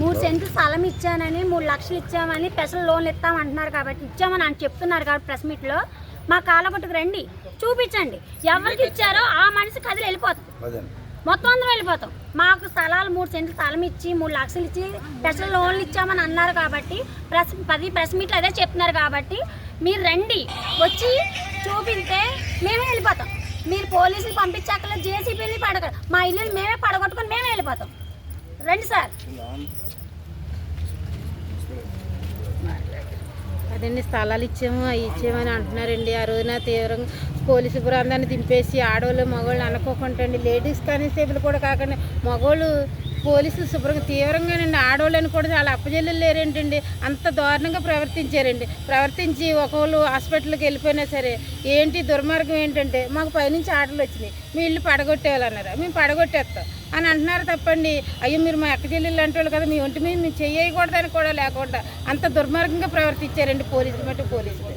మూడు సెంట్లు స్థలం ఇచ్చానని మూడు లక్షలు ఇచ్చామని స్పెషల్ లోన్లు ఇస్తామంటున్నారు కాబట్టి ఇచ్చామని అని చెప్తున్నారు కాబట్టి ప్రెస్ మీట్లో. మా కాలగొట్టుకు రండి చూపించండి. ఎవరికి ఇచ్చారో ఆ మనిషి కదిలి వెళ్ళిపోతుంది అదే. మొత్తం అందరం వెళ్ళిపోతాం. మాకు స్థలాలు మూడు సెంట్లు స్థలం ఇచ్చి మూడు లక్షలు ఇచ్చి స్పెషల్ లోన్లు ఇచ్చామని అన్నారు కాబట్టి ప్రెస్ పది ప్రెస్ మీట్లు అదే చెప్తున్నారు కాబట్టి మీరు రండి వచ్చి చూపిస్తే మేమే వెళ్ళిపోతాం. మీరు పోలీసులు పంపించక్కర్లేదు జేసీబీని పడగ మా ఇల్లు మేమే పడగొట్టుకొని మేమే వెళ్ళిపోతాం. రండి సార్. అదండి స్థలాలు ఇచ్చాము అవి ఇచ్చామని అంటున్నారండి. ఆ రోజున తీవ్రంగా పోలీసు బృందాన్ని దింపేసి ఆడవాళ్ళు మగవాళ్ళు అనుకోకుండా అండి. లేడీస్ కానిస్టేబుల్ కూడా కాకుండా మగవాళ్ళు పోలీసులు శుభ్రంగా తీవ్రంగానండి. ఆడవాళ్ళని కూడా చాలా అప్పజల్లు లేరేంటండి. అంత దారుణంగా ప్రవర్తించారండి. ప్రవర్తించి ఒకళ్ళు హాస్పిటల్కి వెళ్ళిపోయినా సరే ఏంటి దుర్మార్గం ఏంటంటే మాకు పైనుంచి ఆటలు వచ్చినాయి. మీ ఇల్లు పడగొట్టేయాలన్నారు? మేము పడగొట్టేస్తాం. అని అంటున్నారు తప్పండి. అయ్యో మీరు మా అక్క చెల్లెళ్ళు అంటే వాళ్ళు కదా మీ ఒంటి మీద మేము చెయ్యకూడదని కూడా లేకుండా అంత దుర్మార్గంగా ప్రవర్తించారండి పోలీసులు మటు పోలీసులు.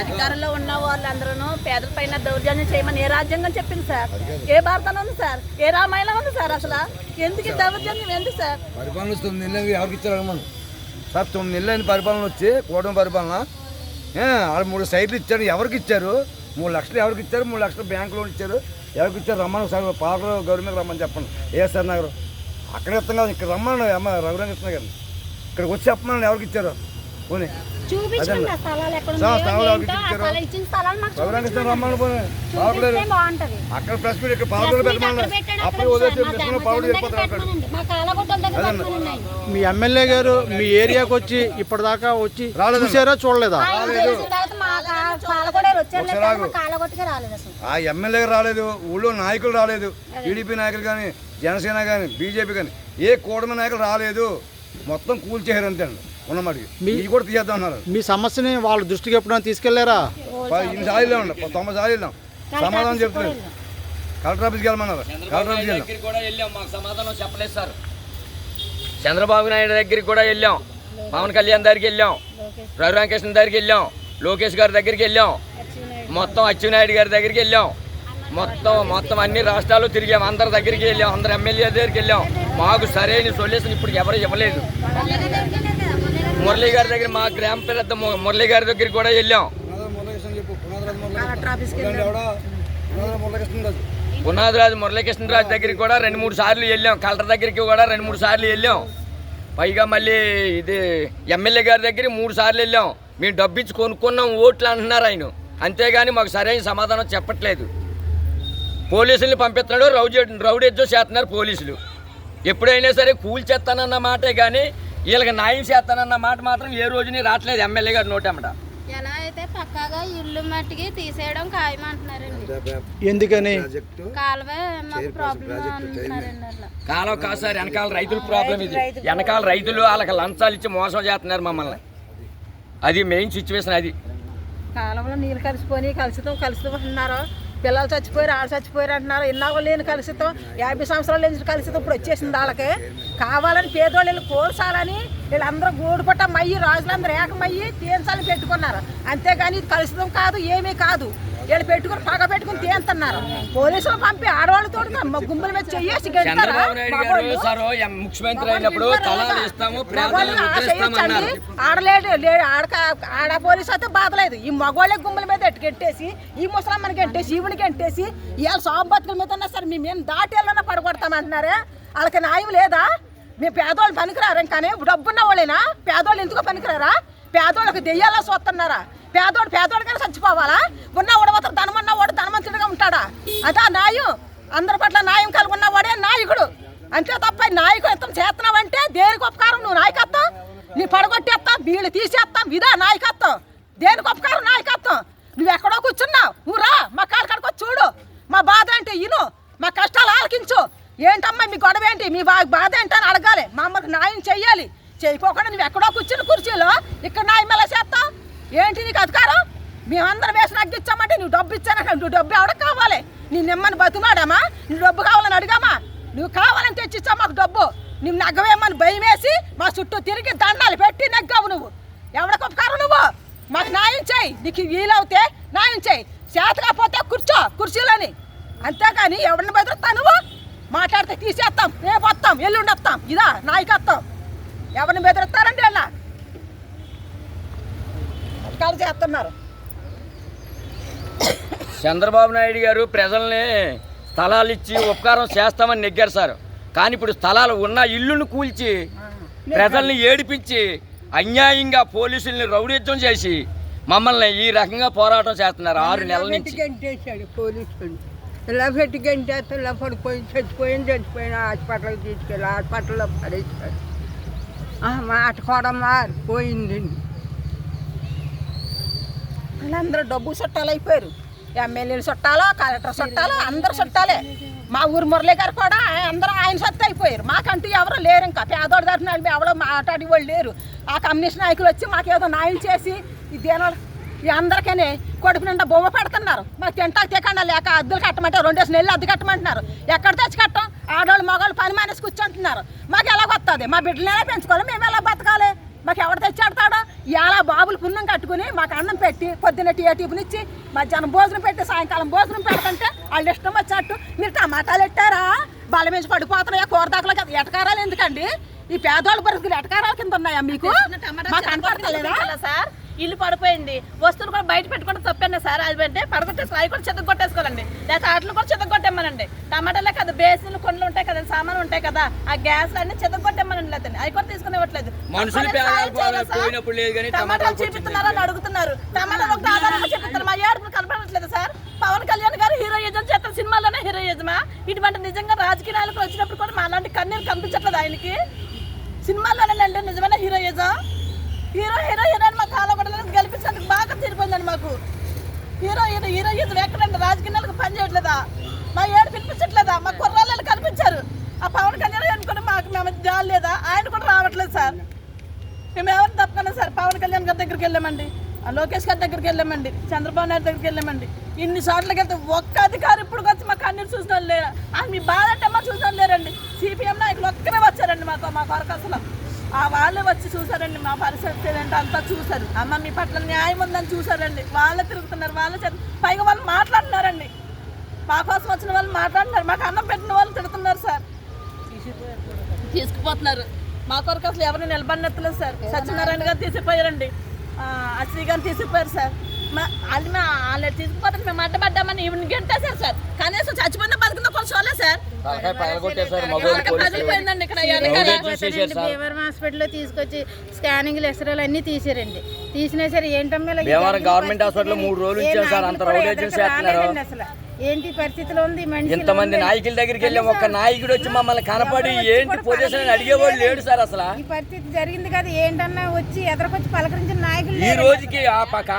అధికారంలో ఉన్న వాళ్ళందరూ పేదల పైన దౌర్జన్యం చేయమని ఏ రాజ్యాంగం చెప్పింది సార్? ఏ భారతంలో ఉంది సార్? ఏ రామాయణం ఉంది సార్ అసలు? ఎందుకు దౌర్జన్యం ఎందుకు సార్? పరిపాలన తొమ్మిది నెలలు ఎవరికి ఇచ్చారు సార్ తొమ్మిది నెలలు అయిన పరిపాలన వచ్చి కూటమి పరిపాలన వాళ్ళు మూడు సైట్లు ఇచ్చారు. ఎవరికి ఇచ్చారు? మూడు లక్షలు ఎవరికి ఇచ్చారు? మూడు లక్షలు బ్యాంక్ లోన్ ఇచ్చారు. ఎవరికి ఇచ్చారు? రమ్మని సార్ పాలకులు గవర్నమెంట్ రమ్మని చెప్పండి. ఏ సార్ నగర్. అక్కడ ఇస్తాం కదా ఇక్కడ రమ్మని అమ్మ రఘురామకృష్ణ గారిని. ఇక్కడికి వచ్చి చెప్పమని ఎవరికి ఇచ్చారు. పోనీ చూపించండి ఆ స్థలాలు ఎక్కడ సార్, ఉన్నాయో, స్థలాలు ఎవరికి ఏంటో, ఆ ఇచ్చారు? స్థలాలు ఇచ్చిన స్థలాలు మాకు రఘురామకృష్ణ చూపించండి. రమ్మని పోనీ బాగుంటది అక్కడ ప్రెస్ మీట్ ఇక్కడ పాలకులు ప్రెస్ మీట్ అక్కడ పెట్టమని పెట్టండి, అప్పుడు అక్కడ వదిలేసి మా మిషన్ జనం పావులు దగ్గర వెళ్ళిపోతారు అక్కడ పెట్టమనండి. మా కాలగొట్టల దగ్గర అదన్న. పెట్టమనండి. మీ ఎమ్మెల్యే గారు మీ ఏరియాకి వచ్చి ఇప్పటిదాకా వచ్చి రాలేదండి. చూసారా చూడలేదా ఆయన తెలిసిన తర్వాత మా కా- కాలగొడలు వచ్చారు ఒకసారి లేకపోతే ఆగు. మా కాలగొట్టుకే రాలేదు అసలు ఆ ఎమ్మెల్యే రాలేదు ఊళ్ళో నాయకులు రాలేదు టీడీపీ నాయకులు కానీ జనసేన కానీ బీజేపీ కానీ ఏ కూటమి నాయకులు రాలేదు మొత్తం కూల్చేశారు అంతే అండి ఉన్నమాటికి. మీ కూడా తీసేద్దాం అన్నారు. మీ సమస్యని వాళ్ళ దృష్టికి ఎప్పుడైనా తీసుకెళ్ళారా పది- ఇన్ని సార్లు వెళ్ళాం తొంభై సార్లు వెళ్ళాం. సమాధానం చెప్తున్నారు. కలెక్టర్ ఆఫీస్కి వెళ్ళమన్నారు. కలెక్టర్ ఆఫీస్కి వెళ్ళాం. దగ్గరికి కూడా వెళ్ళాం. మాకు సమాధానం చెప్పలేదు సార్. చంద్రబాబు నాయుడు దగ్గరికి కూడా వెళ్ళాం. పవన్ కళ్యాణ్ దగ్గరికి వెళ్ళాం. రఘురామకృష్ణ దగ్గరికి వెళ్ళాం. లోకేష్ గారి దగ్గరికి వెళ్ళాం. మొత్తం అచ్చెన్నాయుడు గారి దగ్గరికి వెళ్ళాం. మొత్తం మొత్తం అన్ని రాష్ట్రాలు తిరిగాం. అందరి దగ్గరికి వెళ్ళాం. అందరు ఎమ్మెల్యే దగ్గరికి వెళ్ళాం. మాకు సరైన సొల్యూషన్ ఇప్పుడు ఎవరు ఇవ్వలేదు. మురళీ గారి దగ్గర మా గ్రామ పెద్ద మురళీ గారి దగ్గరికి కూడా వెళ్ళాం. పునాదిరాజు మురళీకృష్ణరాజు దగ్గరికి కూడా రెండు మూడు సార్లు వెళ్ళాం. కలెక్టర్ దగ్గరికి కూడా రెండు మూడు సార్లు వెళ్ళాం. పైగా మళ్ళీ ఇది ఎమ్మెల్యే గారి దగ్గర మూడు సార్లు వెళ్ళాం. మేము డబ్బు ఇచ్చి కొనుక్కున్నాం ఓట్లు అంటున్నారు ఆయన. అంతేగాని మాకు సరైన సమాధానం చెప్పట్లేదు. పోలీసుల్ని పంపిస్తున్నాడు రౌడీ రౌడేజ్జో చేస్తున్నారు పోలీసులు. ఎప్పుడైనా సరే కూల్చేస్తానన్న మాటే కానీ వీళ్ళకి న్యాయం చేస్తానన్న మాట మాత్రం ఏ రోజుని రావట్లేదు ఎమ్మెల్యే గారు నోటమ్మట ఎలా అయితే పక్కాగా ఇల్లు మట్టికి తీసేయడం ఖాయమంటున్నారండి. ఎందుకని? కాలువ కాదు సార్ వెనకాల రైతుల ప్రాబ్లం ఇది. వెనకాల రైతులు వాళ్ళకి లంచాలు ఇచ్చి మోసం చేస్తున్నారు మమ్మల్ని. అది మెయిన్ సిచ్యువేషన్ అది. కాలంలో నీళ్ళు కలిసిపోయి కలుషితం కలుషితం అంటున్నారు పిల్లలు చచ్చిపోయారు ఆడ చచ్చిపోయారు అంటున్నారు. ఇన్నాళ్ళు లేని కలుషితం. యాభై సంవత్సరాలు లేని కలుషితం ఇప్పుడు వచ్చేసింది వాళ్ళకి. కావాలని పేదోళ్ళు వీళ్ళు కోల్చాలని వీళ్ళందరూ గూడు మయ్యి రాజులందరూ ఏకమయ్యి తీర్చాలని పెట్టుకున్నారు. అంతేగాని ఇది కలుషితం కాదు ఏమీ కాదు. వీళ్ళు పెట్టుకుని పగ పెట్టుకుని తీస్తున్నారు పోలీసులు పంపి ఆడవాళ్ళతో గుంపుల మీద చెయ్యేసి ముఖ్యమంత్రి అయినప్పుడు. ఆడలేడు లేడు ఆడక ఆడ పోలీసు అయితే బాధలేదు ఈ మగవాళ్ళే గుమ్మల మీద ఎట్టుకెట్టేసి ఈ ముసలమ్మని గెంటేసి ఈవిని గెంటేసి ఇవాళ సాగు బతుకుల మీద ఉన్నా సరే మేము దాటి వెళ్ళన్నా పడగొడతామంటున్నారే? వాళ్ళకి న్యాయం లేదా? మీ పేదోళ్ళు పనికిరారు. ఇంకానే డబ్బున్న వాళ్ళేనా? పేదోళ్ళు ఎందుకు పనికిరారా? పేదోళ్ళకి దెయ్యాలా చూస్తున్నారా పేదోడు పేదోడికైనా చచ్చిపోవాలా? ఉన్న ఉడవతరు ధనమన్న వాడు ధనవంతుడిగా ఉంటాడా? అదా నాయం అందరి పట్ల న్యాయం కలిగి ఉన్నవాడే నాయకుడు. అంతే తప్ప నాయకత్వం చేస్తున్నావంటే దేనికి ఉపకారం? నువ్వు నాయకత్వం? నీ పడగొట్టేస్తాం వీళ్ళు తీసేస్తాం ఇదా నాయకత్వం. దేనికి ఉపకారం? నాయకత్వం. నువ్వు ఎక్కడో కూర్చున్నావు. నువ్వు రా మా కారు కడుకో చూడు. మా బాధ అంటే ఇను. మా కష్టాలు ఆలకించు. ఏంటమ్మా మీ గొడవ ఏంటి? మీ బాధ ఏంటని అని అడగాలి. మా అమ్మకి న్యాయం చెయ్యాలి. చేయకోకుండా నువ్వు ఎక్కడో కూర్చుని కుర్చీలో ఇక్కడ న్యాయం ఎలా చేస్తావు? ఏంటి నీకు అధికారం? మేమందరం వేసి అగ్గిచ్చామంటే నువ్వు డబ్బు ఇచ్చానంటే నువ్వు డబ్బు ఎవడకు కావాలి? నీ నిమ్మని బతుమాడమ్మా నువ్వు డబ్బు కావాలని అడిగామా? నువ్వు కావాలని తెచ్చిచ్చా మాకు డబ్బు? నువ్వు నగ్గవేమని భయం వేసి మా చుట్టూ తిరిగి దండాలు పెట్టి నగ్గావు నువ్వు. ఎవడకు ఉపకారం నువ్వు? మాకు న్యాయం చేయి. నీకు వీలవుతే న్యాయం చేయి. చేత కాకపోతే కూర్చో కుర్చీలోని. అంతేకాని ఎవరిని బెదిరిస్తా నువ్వు? మాట్లాడితే తీసేస్తాం రేపు వస్తాం ఎల్లుండి వస్తాం. ఇదా నాయకత్వం. ఎవరిని బెదిరిస్తారండి అటకాలు చేస్తున్నారు. చంద్రబాబు నాయుడు గారు ప్రజల్ని స్థలాలు ఇచ్చి ఉపకారం చేస్తామని నెగ్గారు సార్. కానీ ఇప్పుడు స్థలాలు ఉన్న ఇల్లును కూల్చి ప్రజల్ని ఏడిపించి అన్యాయంగా పోలీసుల్ని రౌడీత్వం చేసి మమ్మల్ని ఈ రకంగా పోరాటం చేస్తున్నారు ఆరు నెలల నుంచి. ఇలా పెట్టి గంటేస్తే ఇలా పడిపోయి చచ్చిపోయింది చచ్చిపోయిన హాస్పిటల్కి తీసుకెళ్ళి హాస్పిటల్లో పడేసాడు ఆ మాట కూడా వాళ్ళందరూ డబ్బు చుట్టాలు అయిపోయారు. ఎమ్మెల్యేలు చుట్టాలో కలెక్టర్ చుట్టాలో అందరు చుట్టాలే మా ఊరు మురళి గారు కూడా ఆయన- అందరూ ఆయన సొత్తు అయిపోయారు. మాకంటూ ఎవరు లేరు ఇంకా. పేదోడి తరఫున ఎవరో మాట్లాడి వాళ్ళు లేరు. ఆ కమ్యూనిస్ట్ నాయకులు వచ్చి మాకేదో న్యాయం చేసి ఈ దేని అందరికీ కొడుకు నిండా బొమ్మ పెడుతున్నారు. మాకు తింటా తికుండా లేక అద్దెలు కట్టమంటే రెండేసి నెలలు అద్దె కట్టమంటున్నారు. ఎక్కడ తెచ్చి కట్టం? ఆడవాళ్ళు మగవాళ్ళు పని మానేసి కూర్చుంటున్నారు. మాకు ఎలా వస్తుంది మా బిడ్డలు ఎలా పెంచుకోవాలి మేము ఎలా బతకాలి? మాకు ఎవరు తెచ్చాడతాడో ఇలా బాబులు పుణ్యం కట్టుకుని మాకు అన్నం పెట్టి పొద్దున్న టీ టీపునిచ్చి మధ్యాహ్నం భోజనం పెట్టి సాయంకాలం భోజనం పెడతంటే వాళ్ళు ఇష్టం వచ్చినట్టు. మీరు టమాటాలు ఎట్టారా? బల మీద పడిపోతున్నాయా? కూరదాకలు కదా. ఎటకారాలు ఎందుకండి? ఈ పేదవాళ్ళ పరిస్థితులు ఎటకారాల కింద ఉన్నాయా మీకు? మాకు కనపడతలేదా? సార్? ఇల్లు పడిపోయింది. వస్తువులు కూడా బయట పెట్టుకుంటే తప్పేనా సార్? అది అంటే పడగొట్టేసుకోవాలి అవి కూడా చెత్త కొట్టేసుకోవాలండి లేకపోతే ఆటలు కూడా చెత్త కొట్టేమ్మనండి టమాటాలే కదా బేసిన్లు కొండలు ఉంటాయి కదా సామాన్లు ఉంటాయి కదా ఆ గ్యాస్ అన్ని చెత్త కొట్టేమ్మనండి లేదండి. అవి కూడా తీసుకుని ఇవ్వట్లేదు టమాటాలు చూపిస్తున్నారు అని అడుగుతున్నారు. టమాటాలు ఒక ఆధారంగా చూపిస్తున్నారు మా ఏడుపు కనపడట్లేదు సార్. పవన్ కళ్యాణ్ గారు హీరోయిజం చేస్తారు సినిమాలోనే హీరోయిజమా? ఇటువంటి నిజంగా రాజకీయ నాయకులు వచ్చినప్పుడు కూడా మా అలాంటి కన్నీరు కనిపించట్లేదు ఆయనకి. సినిమాలోనేనండి నిజమైన హీరోయిజం. హీరో హీరో హీరోయిన్ మాకు. హీరోయిన్ హీరోయిన్ ఎక్కడంటే ఎక్కడండి? రాజకీయాలకు పని చేయట్లేదా? మా ఏడు పిలిపించట్లేదా? మా కుర్రాళ్ళు కనిపించారు. ఆ పవన్ కళ్యాణ్ అనుకుని మాకు మేము జాలి లేదా? ఆయన కూడా రావట్లేదు సార్. మేము ఎవరు తప్పకుండా సార్? పవన్ కళ్యాణ్ గారి దగ్గరికి వెళ్ళామండి. ఆ లోకేష్ గారి దగ్గరికి వెళ్ళామండి. చంద్రబాబు నాయుడు దగ్గరికి వెళ్ళామండి. ఇన్ని చోట్లకి వెళ్తే ఒక్క అధికారి ఇప్పుడు వచ్చి మాకు అన్ని చూసిన వాళ్ళు లేరు? మీ బాధ అంటే మా చూసిన లేరండి. సిపిఎం నాయకులు ఒక్కరే వచ్చారండి మాకు మా కొరకు అసలు. ఆ వాళ్ళే వచ్చి చూసారండి మా పరిస్థితి ఏంటో అంతా చూసారు అమ్మ మీ పట్ల న్యాయం ఉందని చూసారండి వాళ్ళే తిరుగుతున్నారు వాళ్ళే పైగా వాళ్ళు మాట్లాడుతున్నారండి. మా కోసం వచ్చిన వాళ్ళు మాట్లాడుతున్నారు మాకు అన్నం పెట్టిన వాళ్ళు తిడుతున్నారు సార్. తీసుకుపోతున్నారు. మా కొరకు అసలు ఎవరిని నిలబడినట్లేదు సార్. సత్యనారాయణ గారు తీసిపోయారండి. అశ్రీ గారు తీసిపోయారు సార్. మా వాళ్ళు మా వాళ్ళు తీసుకుపోతే మేము అడ్డపడ్డామని ఈవిని గంటేశారు సార్ కనీసం చచ్చిపోయిన బతుకున్న కొంచెం చూడలేదు సార్. పగిలిపోయిందండి ఇక్కడ సార్? భీమవరం హాస్పిటల్లో తీసుకొచ్చి స్కానింగ్లు ఎక్స్రేలు అన్నీ తీసారండి. తీసినా సరే ఏంటమ్మా గవర్నమెంట్? హాస్పిటల్లో మూడు రోజులు ఇచ్చారు సార్, అంత అసలు. ఏంటి పరిస్థితిలో ఉంది? మనిషి ఇంతమంది నాయకుల దగ్గరికి వెళ్ళాం ఒక్క నాయకుడు వచ్చి మమ్మల్ని కనపడి ఏంటి పొజిషన్ అని అడిగేవాడు లేడు సార్ అసలు. ఈ పరిస్థితి జరిగింది కదా ఏంటన్నా వచ్చి ఎదరకొచ్చి పలకరించిన నాయకులు ఈ. రోజుకి ఆ పక్క